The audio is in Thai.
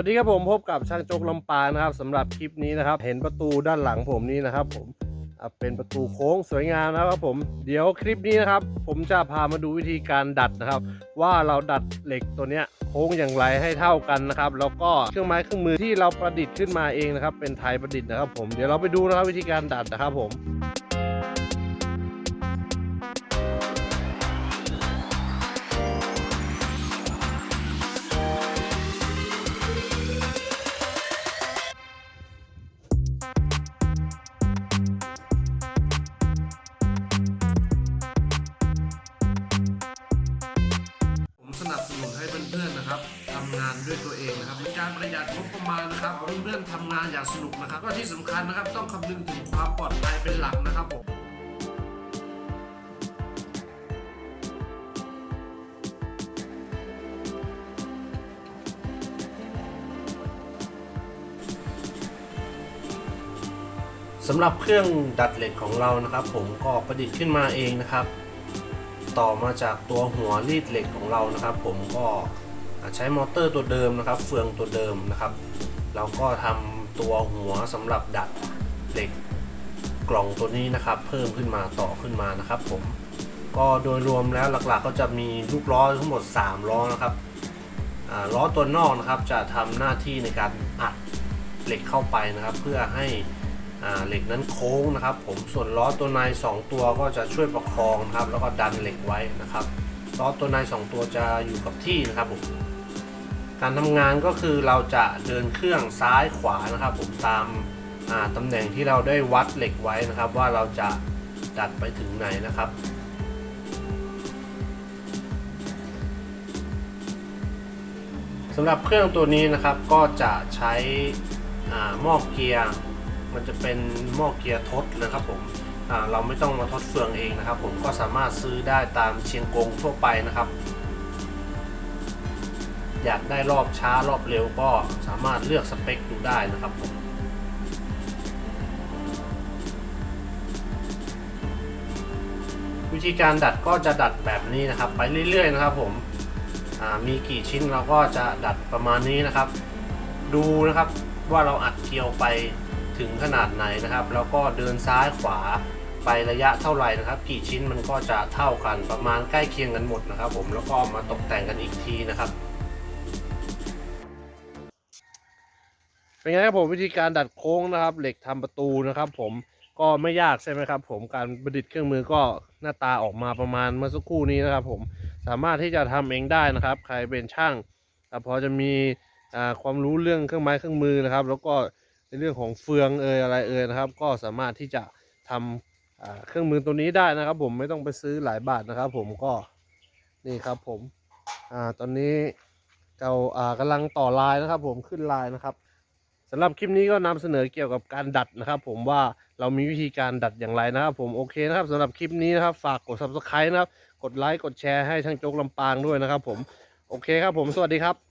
วัสดีครับผมพบกับช่างโจกลำปางนะครับสำหรับคลิปนี้นะครับ เห็นประตูด้านหลังผมนี่นะครับ ผมเป็นประตูโค้งสวยงามนะครับผมเดี๋ยวคลิปนี้นะครับ ผมจะพามาดูวิธีการดัดนะครับ ว่าเราดัดเหล็กตัวเนี้ยโค้งอย่างไรให้เท่ากันนะครับ แล้วก็เครื่องไม้เครื่องมือที่เราประดิษฐ์ขึ้นมาเองนะครับ เป็นไทยประดิษฐ์นะครับ ผมเดี๋ยวเราไปดูนะครับวิธีการดัดนะครับผม นับสนุนให้เพื่อนๆนะครับทำงานด้วยตัวเองนะครับเป็นการประหยัดงบประมาณนะครับเพื่อนๆทำงานอย่างสนุกนะครับ ก็ที่สำคัญนะครับต้องคำนึงถึงความปลอดภัยเป็นหลักนะครับผมสำหรับเครื่องดัดเหล็กของเรานะครับ ผมก็ประดิษฐ์ขึ้นมาเองนะครับ ต่อมาจากตัวหัวรีดเหล็กของเรานะครับ ผมก็ใช้มอเตอร์ตัวเดิมนะครับ เฟืองตัวเดิมนะครับ เราก็ทำตัวหัวสำหรับดัดเหล็กกล่องตัวนี้นะครับ เพิ่มขึ้นมาต่อขึ้นมานะครับ ผมก็โดยรวมแล้วหลักๆ ก็จะมีลูกล้อทั้งหมด 3 ล้อนะครับล้อตัวนอกนะครับจะทำหน้าที่ในการอัดเหล็กเข้าไปนะครับ เพื่อให้ เหล็กนั้นโค้งนะครับ ผมส่วนล้อตัวใน 2 ตัวก็จะช่วยประคองนะครับ แล้วก็ดันเหล็กไว้นะครับล้อตัวใน 2 ตัวจะอยู่กับที่นะครับผมการทำงานก็คือเราจะเดินเครื่องซ้ายขวานะครับ ผมตามาตำแหน่งที่เราได้วัดเหล็กไว้นะครับ ว่าเราจะดัดไปถึงไหนนะครับสำหรับเครื่องตัวนี้นะครับก็จะใช้หม้อเกียร์ มันจะเป็นหม้อเกียร์ทดนะครับผมเราไม่ต้องมาทดเฟืองเองนะครับ ผมก็สามารถซื้อได้ตามเชียงกงทั่วไปนะครับ อยากได้รอบช้ารอบเร็วก็สามารถเลือกสเปคดูได้นะครับผมวิธีการดัดก็จะดัดแบบนี้นะครับ ไปเรื่อยๆนะครับ ผมมีกี่ชิ้นเราก็จะดัดประมาณนี้นะครับ ดูนะครับว่าเราอัดเกลียวไป ถึงขนาดไหนนะครับ แล้วก็เดินซ้ายขวาไประยะเท่าไหร่นะครับ กี่ชิ้นมันก็จะเท่ากันประมาณใกล้เคียงกันหมดนะครับ ผมแล้วก็มาตกแต่งกันอีกทีนะครับเป็นไงครับผมวิธีการดัดโค้งนะครับ เหล็กทำประตูนะครับ ผมก็ไม่ยากใช่ไหมครับ ผมการประดิษฐ์เครื่องมือก็หน้าตาออกมาประมาณเมื่อสักครู่นี้นะครับ ผมสามารถที่จะทำเองได้นะครับ ใครเป็นช่างอ่พอจะมีความรู้เรื่องเครื่องไม้เครื่องมือนะครับ แล้วก็ ในเรื่องของเฟืองเอยอะไรเอยนะครับ ก็สามารถที่จะทำเครื่องมือตัวนี้ได้นะครับ ผมไม่ต้องไปซื้อหลายบาทนะครับ ผมก็นี่ครับผมอตอนนี้เราอ่ากำลังต่อลายนะครับ ผมขึ้นลายนะครับสำหรับคลิปนี้ก็นำเสนอเกี่ยวกับการดัดนะครับ ผมว่าเรามีวิธีการดัดอย่างไรนะครับ ผมโอเคนะครับสำหรับคลิปนี้นะครับ ฝากกด subscribe นะครับ กดไลค์กดแชร์ให้ช่างโจ๊กลำปางด้วยนะครับ ผมโอเคครับผมสวัสดีครับ